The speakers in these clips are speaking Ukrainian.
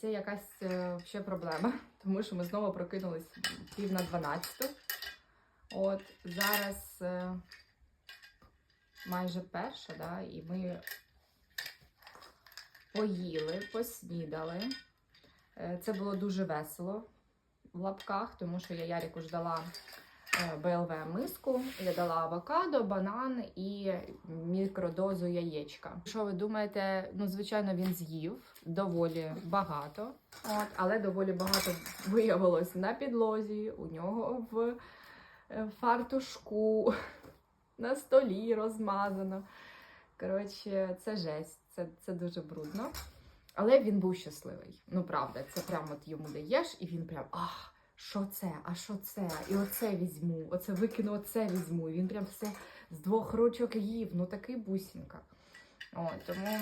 це якась е, ще проблема, тому що ми знову прокинулись пів на 12. От зараз е, майже перша, да, і ми поїли, поснідали. Е, Це було дуже весело в лапках, тому що я Ярику ж дала е, БЛВ миску, я дала авокадо, банан і мікродозу яєчка. Що ви думаєте? Ну, звичайно, він з'їв доволі багато, от, але доволі багато виявилось на підлозі, у нього в е, фартушку, на столі розмазано. Коротше, це жесть, це, це дуже брудно. Але він був щасливий. Ну, правда, це прямо от йому даєш, і він прям ах, що це? А що це? І оце візьму, оце викину, оце візьму. І він прям все з двох ручок їв. Ну такий бусінка. О, тому,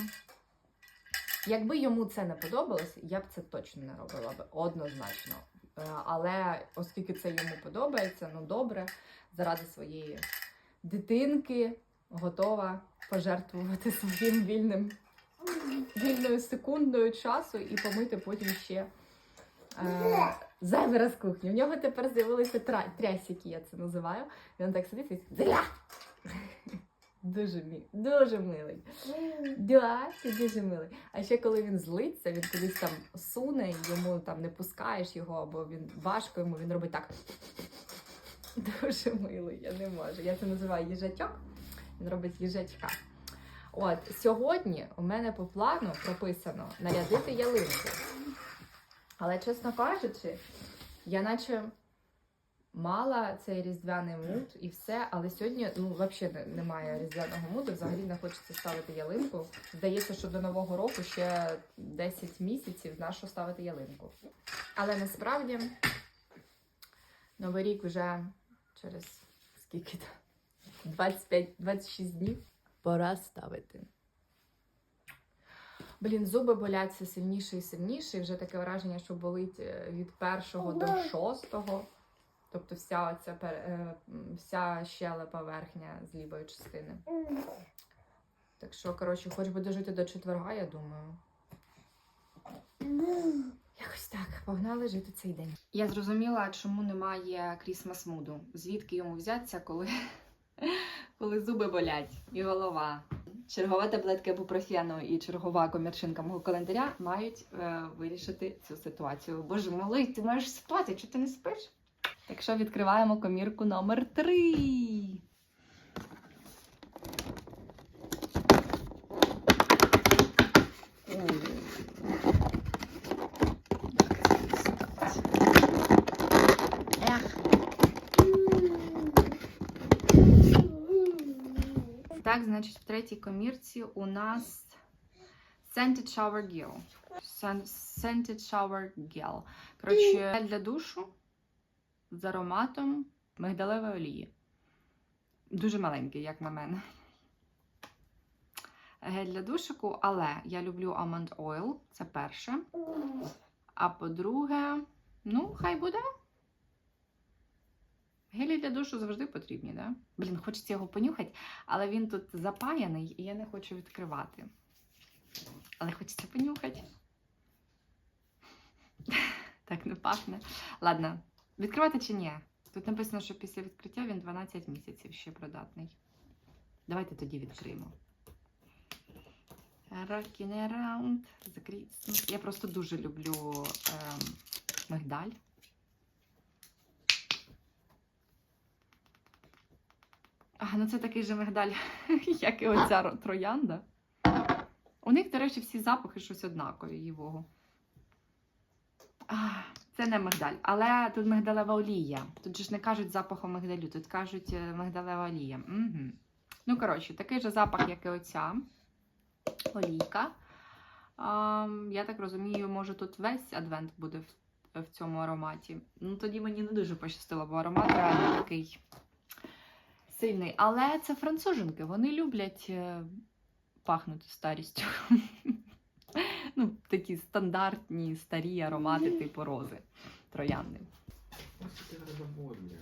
якби йому це не подобалось, я б це точно не робила б однозначно. Е, Але оскільки це йому подобається, ну добре, заради своєї дитинки готова пожертвувати своїм вільним вільною секундою часу і помити потім ще е, зайвий раз кухню. У нього тепер з'явилися трясики, я це називаю. Він так сидить і «Дзля!» Дуже мій, дуже милий. Да, ти дуже милий. А ще коли він злиться, він кудись там суне, йому там не пускаєш його, або він важко йому, він робить так. Дуже милий, я не можу. Я це називаю їжачок. Він робить їжачка. От сьогодні у мене по плану прописано нарядити ялинку. Але, чесно кажучи, я наче мала цей різдвяний муд і все, але сьогодні ну, взагалі немає різдвяного муду, взагалі не хочеться ставити ялинку. Здається, що до Нового року ще 10 місяців на що ставити ялинку. Але насправді Новий рік вже через скільки там? 25-26 днів пора ставити. Блін, зуби болять все сильніше і сильніше. І вже таке враження, що болить е, від першого до шостого. Тобто вся оця пер- е, вся щелепа верхня з лівої частини. Так що, коротше, хоч би дожити до четверга, я думаю. Якось так, погнали жити цей день. Я зрозуміла, чому немає крісмас муду. Звідки йому взятися, коли, коли зуби болять і голова. Чергова таблетка бупрофену і чергова комірчинка мого календаря мають е, вирішити цю ситуацію. Боже, малий, ти маєш спати, чи ти не спиш? Так що відкриваємо комірку номер 3. Ех. Так, значить, в третій комірці у нас Scented Shower Gel. Scented Shower Gel. Коротше, гель для душу з ароматом мигдалевої олії. Дуже маленький, як на мене. Гель для душику, але я люблю Almond Oil, це перше. А по-друге, ну, хай буде. Гелі для душу завжди потрібні, да? Блін, хочеться його понюхати, але він тут запаяний і я не хочу відкривати. Але хочеться понюхати. Так не пахне. Ладно, відкривати чи ні? Тут написано, що після відкриття він 12 місяців ще придатний. Давайте тоді відкриємо. Rocking around. Я просто дуже люблю ем, мигдаль. А, ну це такий же мигдаль, як і оця троянда. У них, до речі, всі запахи щось однакові його. Це не мигдаль, але тут мигдалева олія. Тут же ж не кажуть запахом мигдалю, тут кажуть е, мигдалева олія. Угу. Ну, коротше, такий же запах, як і оця олійка. А, я так розумію, може тут весь адвент буде в, в цьому ароматі. Ну, тоді мені не дуже пощастило, бо аромат реально такий сильний. Але це француженки, вони люблять е, пахнути старістю. ну, такі стандартні старі аромати, типу рози, троянди. Ось ти гарбовня.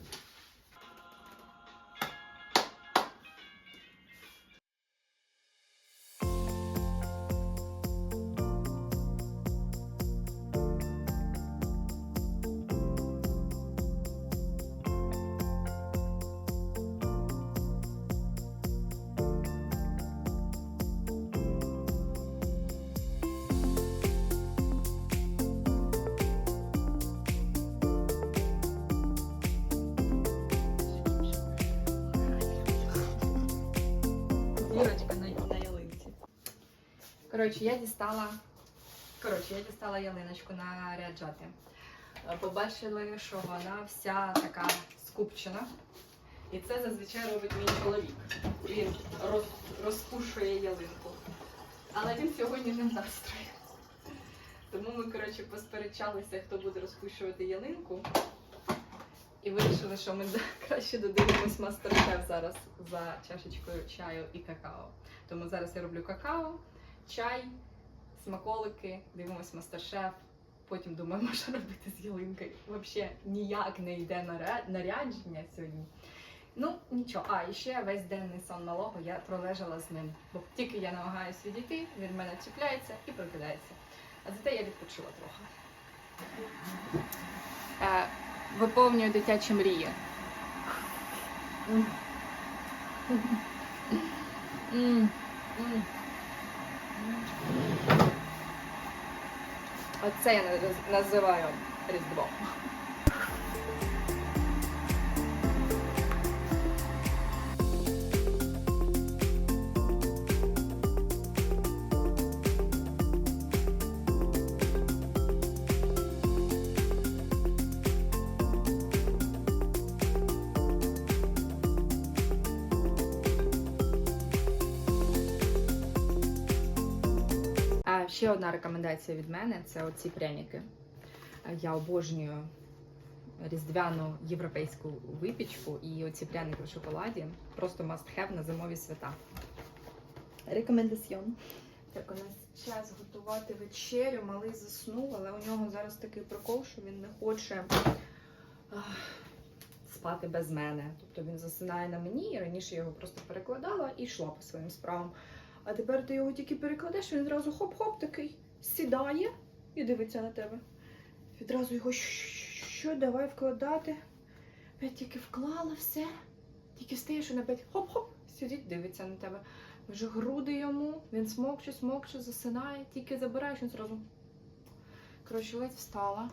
Коротше, я дістала. Коротше, я дістала ялиночку наряджати. Е, Побачили, що вона вся така скупчена. І це зазвичай робить мій чоловік. Він роз, розпушує ялинку. Але він сьогодні не в настрої. Тому ми, коротше, посперечалися, хто буде розпушувати ялинку. І вирішили, що ми краще додивимось мастер-шеф зараз за чашечкою чаю і какао. Тому зараз я роблю какао, чай, смаколики, дивимось мастер-шеф. Потім думаємо, що робити з ялинкою. Взагалі ніяк не йде нарядження сьогодні. Ну, нічого. А, і ще весь денний сон малого я пролежала з ним. Бо тільки я намагаюся відійти, він в мене чіпляється і прокидається. А зате я відпочила трохи. Е, виповнюю дитячі мрії. М. М. М. Оце я наз- називаю Різдво. Ще одна рекомендація від мене це оці пряники. Я обожнюю різдвяну європейську випічку і оці пряники в шоколаді. Просто must have на зимові свята. Рекомендаціон. Так, у нас час готувати вечерю. Малий заснув, але у нього зараз такий прикол, що він не хоче спати без мене. Тобто він засинає на мені, і раніше я його просто перекладала і йшла по своїм справам. А тепер ти його тільки перекладеш, він одразу хоп-хоп такий сідає і дивиться на тебе. Відразу його що, давай вкладати. Опять тільки вклала все. Тільки встаєш, він опять хоп-хоп, сидить, дивиться на тебе. Вже груди йому, він смокче, смокче, засинає, тільки забираєш, він зразу. Коротше, ледь встала.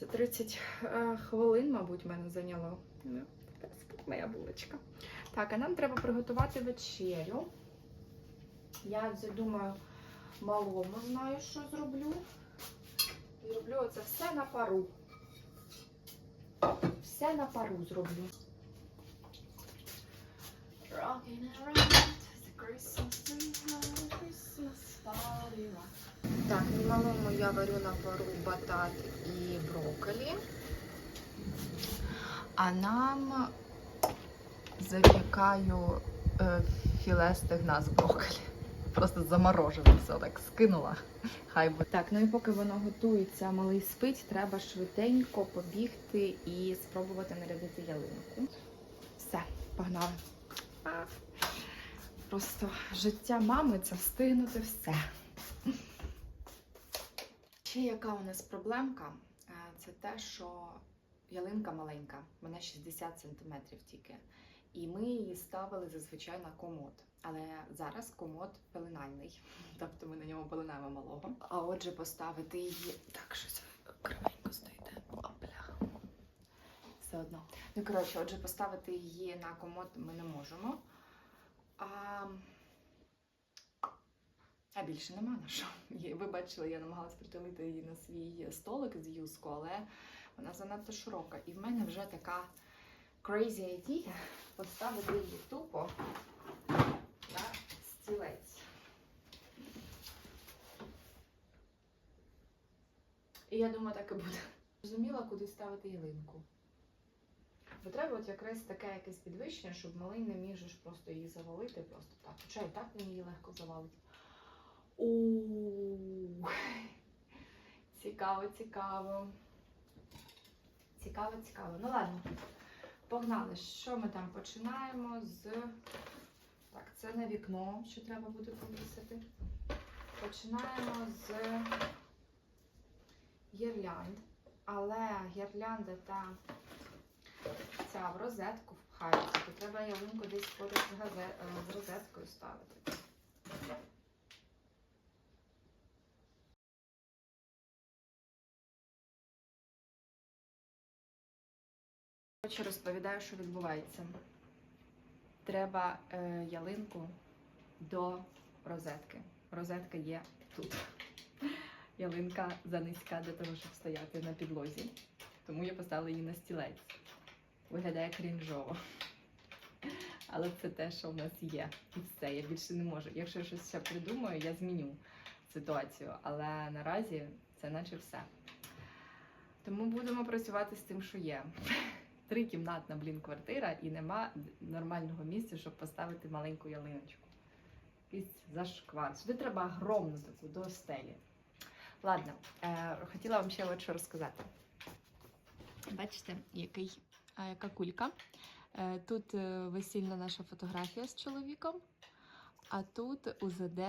За 30 е, хвилин, мабуть, мене зайняло. Ну, Моя булочка. Так, а нам треба приготувати вечерю. Я вже думаю, малому знаю, що зроблю. І роблю оце все на пару. Все на пару зроблю. Rocking around the Christmas Christmas party. Так, малому я варю на пару батат і брокколі. А нам запікаю е, філе стегна з брокколі. Просто заморожено все так скинула. Хай буде. Так, ну і поки воно готується, малий спить, треба швиденько побігти і спробувати нарядити ялинку. Все, погнали. Просто життя мами це встигнути все. Ще яка у нас проблемка? Е, Це те, що ялинка маленька, вона 60 см тільки. І ми її ставили зазвичай на комод. Але зараз комод пеленальний, тобто ми на ньому пеленаємо малого. А отже, поставити її так щось кривенько стоїте. Все одно. Ну коротше, отже, поставити її на комод ми не можемо. А, а більше нема на що. Ви бачили, я намагалась притулити її на свій столик з юску, але вона занадто широка. І в мене вже така crazy idea поставити її тупо на стілець. І я думаю, так і буде. Зрозуміла, куди ставити ялинку. Бо треба от якраз таке якесь підвищення, щоб малий не міг ж просто її завалити просто так. Хоча і так він її легко завалить. У Цікаво, цікаво. Цікаво, цікаво. Ну ладно, погнали. Що ми там починаємо з. Так, це на вікно, що треба буде повісити. Починаємо з гірлянд. Але гірлянда та ця в розетку впхається, то треба ялинку десь е, з розеткою ставити. Коротше, розповідаю, що відбувається. Треба е, ялинку до розетки. розетка є тут. Ялинка занизька для того, щоб стояти на підлозі. Тому я поставила її на стілець. Виглядає крінжово. Але це те, що в нас є. І все, я більше не можу. Якщо я щось ще придумаю, я зміню ситуацію. Але наразі це наче все. Тому будемо працювати з тим, що є. Трикімнатна, блін, квартира, і нема нормального місця, щоб поставити маленьку ялиночку. Якийсь зашквар. Сюди треба огромну таку до стелі. Ладно, е, хотіла вам ще от що розказати. Бачите, який, а, яка кулька. Е, тут е, весільна наша фотографія з чоловіком, а тут УЗД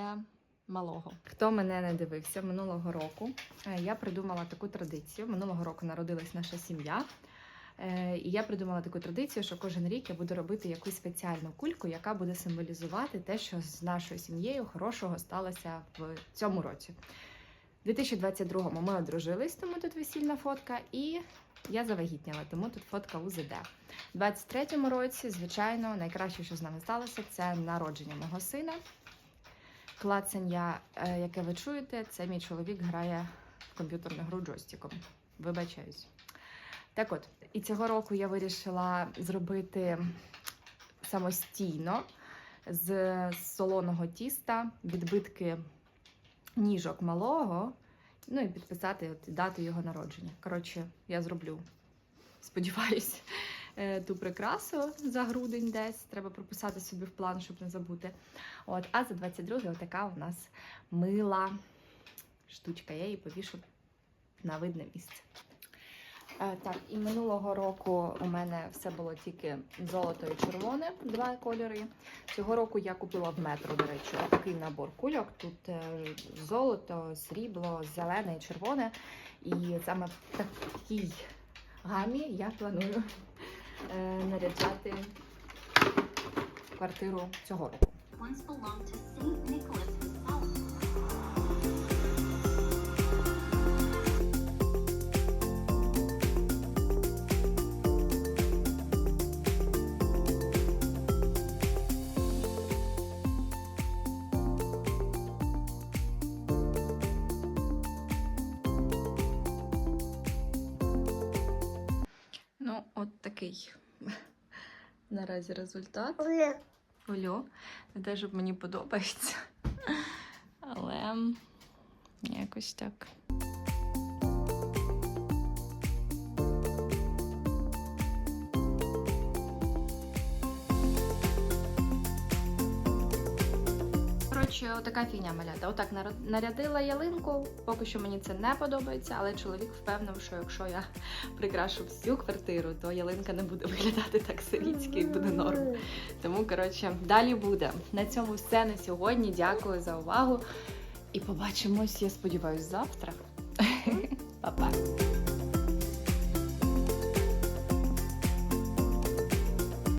малого. Хто мене не дивився минулого року, е, я придумала таку традицію. Минулого року народилась наша сім'я. Е, І я придумала таку традицію, що кожен рік я буду робити якусь спеціальну кульку, яка буде символізувати те, що з нашою сім'єю хорошого сталося в цьому році. У 2022-му ми одружились, тому тут весільна фотка, і я завагітніла, тому тут фотка УЗД. У 23-му році, звичайно, найкраще, що з нами сталося, це народження мого сина. Клацання, е, яке ви чуєте, це мій чоловік грає в комп'ютерну гру джойстиком. Вибачаюсь. Так от, і цього року я вирішила зробити самостійно з солоного тіста відбитки ніжок малого, ну і підписати от, дату його народження. Коротше, я зроблю, сподіваюсь, е, ту прикрасу за грудень десь. Треба прописати собі в план, щоб не забути. От, а за 22 отака у нас мила штучка. Я її повішу на видне місце. Е, Так, і минулого року у мене все було тільки золото і червоне, два кольори. Цього року я купила в метро, до речі, такий набор кульок. Тут е, золото, срібло, зелене і червоне. І саме в такій гамі я планую е, наряджати квартиру цього року. От такий наразі результат. Олю, не те, щоб мені подобається. Але якось так. Коротше, отака фігня малята. Отак нарядила ялинку. Поки що мені це не подобається, але чоловік впевнив, що якщо я прикрашу всю квартиру, то ялинка не буде виглядати так сирітськи і буде норм. Тому, коротше, далі буде. На цьому все на сьогодні. Дякую за увагу. І побачимось, я сподіваюся, завтра. Па-па.